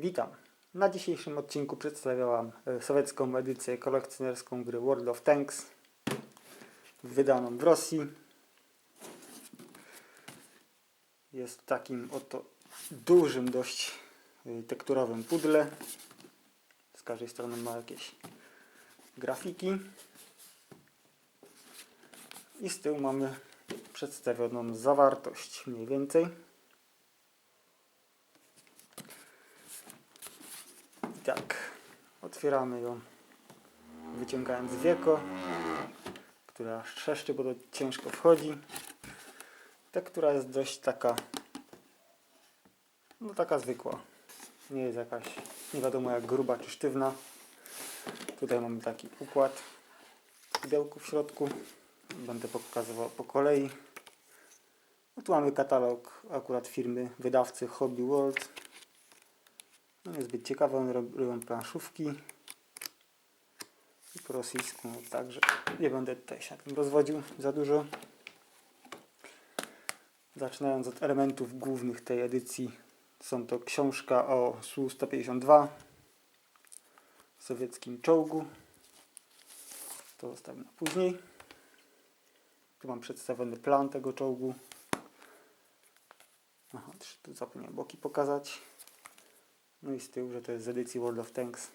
Witam. Na dzisiejszym odcinku przedstawiałam e, sowiecką edycję kolekcjonerską gry World of Tanks wydaną w Rosji. Jest takim oto dużym dość e, tekturowym pudle. Z każdej strony ma jakieś grafiki. I z tyłu mamy przedstawioną zawartość mniej więcej. Tak, otwieramy ją wyciągając wieko, która trzeszczy, bo to ciężko wchodzi. Ta, która jest dość taka, no taka zwykła. Nie jest jakaś, nie wiadomo jak gruba czy sztywna. Tutaj mamy taki układ pudełku w środku. Będę pokazywał po kolei. No tu mamy katalog akurat firmy wydawcy Hobby World. No niezbyt ciekawe, one rob- robią planszówki. I po rosyjsku no, także nie będę tutaj się na tym rozwodził za dużo. Zaczynając od elementów głównych tej edycji, są to książka o Su-152, sowieckim czołgu. To zostawię na później. Tu mam przedstawiony plan tego czołgu. Aha, tu zapomniałem boki pokazać. No i z tyłu, że to jest z edycji World of Tanks.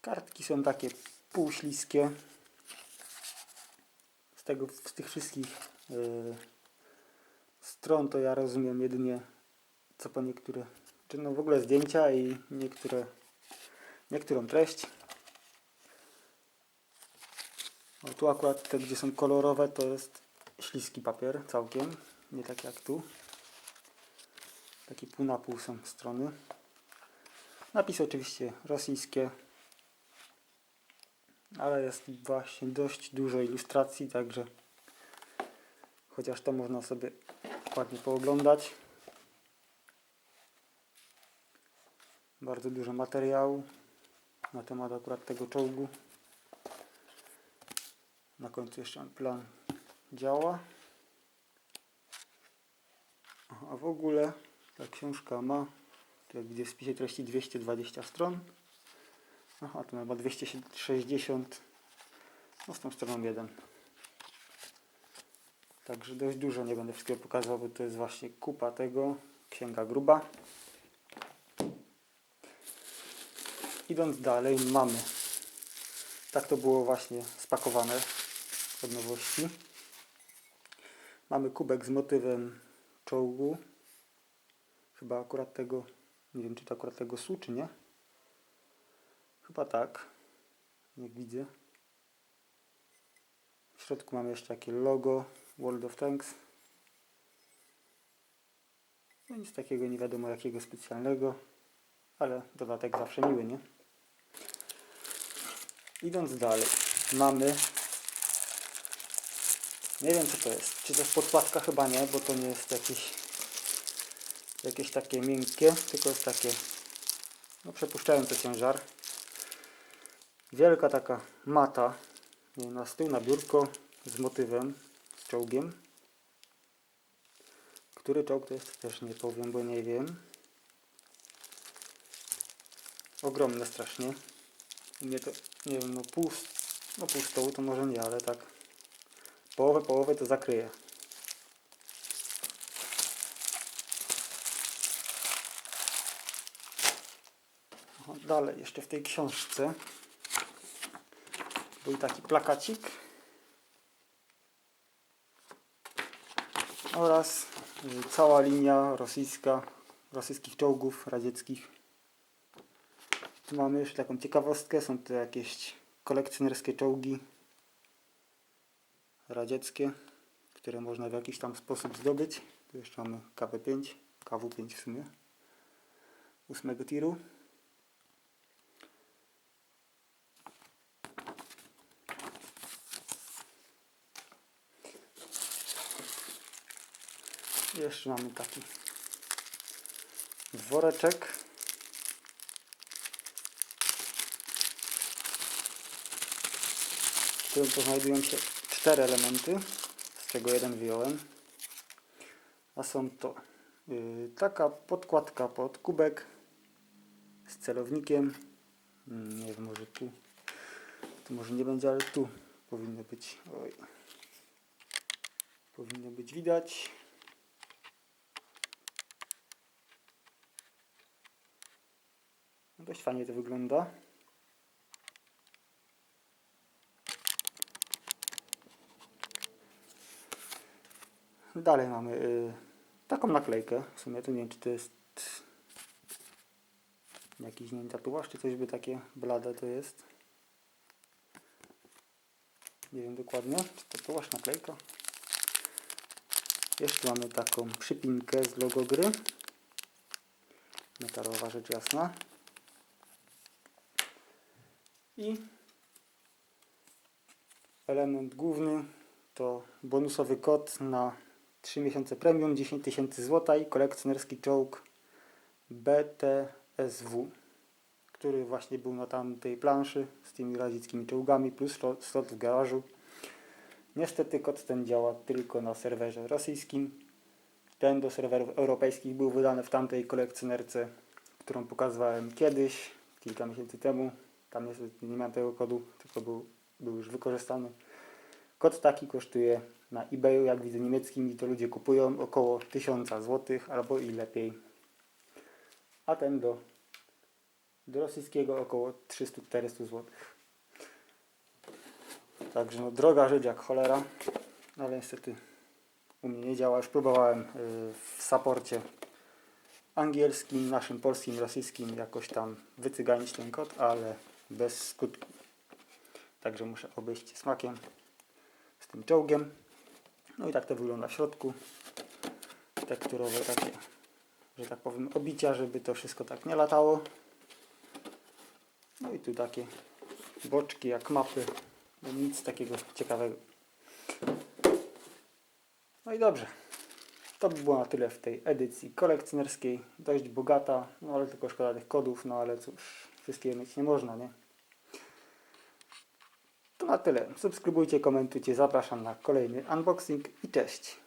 Kartki są takie półśliskie. Z, tego, z tych wszystkich yy, stron to ja rozumiem jedynie co po niektóre, czy no w ogóle zdjęcia i niektóre, niektórą treść. O, tu akurat te, gdzie są kolorowe, to jest śliski papier całkiem, nie tak jak tu. Takie pół na pół są strony. Napisy oczywiście rosyjskie, ale jest właśnie dość dużo ilustracji, także chociaż to można sobie ładnie pooglądać. Bardzo dużo materiału na temat akurat tego czołgu. Na końcu jeszcze plan działa. A w ogóle ta książka ma, jak widzę w spisie treści 220 stron. Aha, tu ma 260, no z tą stroną 1. Także dość dużo, nie będę wszystkiego pokazywał, bo to jest właśnie kupa tego, księga gruba. Idąc dalej mamy, tak to było właśnie spakowane od nowości. Mamy kubek z motywem czołgu. Chyba akurat tego, nie wiem czy to akurat tego SU, czy nie. Chyba tak, jak widzę. W środku mamy jeszcze takie logo World of Tanks. No nic takiego nie wiadomo jakiego specjalnego, ale dodatek zawsze miły, nie? Idąc dalej, mamy nie wiem co to jest. Czy to jest podkładka? Chyba nie, bo to nie jest jakieś jakieś takie miękkie, tylko jest takie no przepuszczające ciężar. Wielka taka mata nie, na stół, na biurko z motywem, z czołgiem. Który czołg to jest też nie powiem, bo nie wiem. Ogromne strasznie. U mnie to, nie wiem, no pół, no pół stołu to może nie, ale tak połowę, połowę to zakryje. Dalej, jeszcze w tej książce był taki plakacik oraz cała linia rosyjska, rosyjskich czołgów radzieckich. Tu mamy jeszcze taką ciekawostkę, są to jakieś kolekcjonerskie czołgi radzieckie, które można w jakiś tam sposób zdobyć. Tu jeszcze mamy KW5, KW5 w sumie, ósmego tiru. Jeszcze mamy taki woreczek. W którym znajdują się cztery elementy, z czego jeden wyjąłem. A są to Yy, taka podkładka pod kubek z celownikiem. Mm, Nie wiem, może tu. Tu może nie będzie, ale tu powinno być. Oj. Powinno być widać. Dość fajnie to wygląda. Dalej mamy y, taką naklejkę. W sumie to nie wiem, czy to jest jakiś nie tatuaż, czy coś by takie blade to jest. Nie wiem dokładnie, czy tatuaż, naklejka. Jeszcze mamy taką przypinkę z logo gry. Metalowa rzecz jasna. I element główny to bonusowy kod na 3 miesiące premium, 10 tysięcy złota i kolekcjonerski czołg BTSW, który właśnie był na tamtej planszy z tymi radzickimi czołgami plus slot w garażu. Niestety kod ten działa tylko na serwerze rosyjskim. Ten do serwerów europejskich był wydany w tamtej kolekcjonerce, którą pokazywałem kiedyś, kilka miesięcy temu. Tam niestety nie mam tego kodu, tylko był, był już wykorzystany. Kod taki kosztuje na eBayu, jak widzę niemieckim, i to ludzie kupują około 1000 zł albo i lepiej. A ten do, do rosyjskiego około 300-400 zł. Także no, droga rzecz jak cholera, ale niestety u mnie nie działa. Już próbowałem y, w saporcie angielskim, naszym polskim, rosyjskim jakoś tam wycyganić ten kod, ale bez skutku. Także muszę obejść smakiem z tym czołgiem. No i tak to wygląda w środku. Tekturowe takie, że tak powiem, obicia, żeby to wszystko tak nie latało. No i tu takie boczki jak mapy. No nic takiego ciekawego. No i dobrze. To by było na tyle w tej edycji kolekcjonerskiej. Dość bogata, no ale tylko szkoda tych kodów, no ale cóż, wszystkiego mieć nie można, nie? To na tyle. Subskrybujcie, komentujcie, zapraszam na kolejny unboxing i cześć.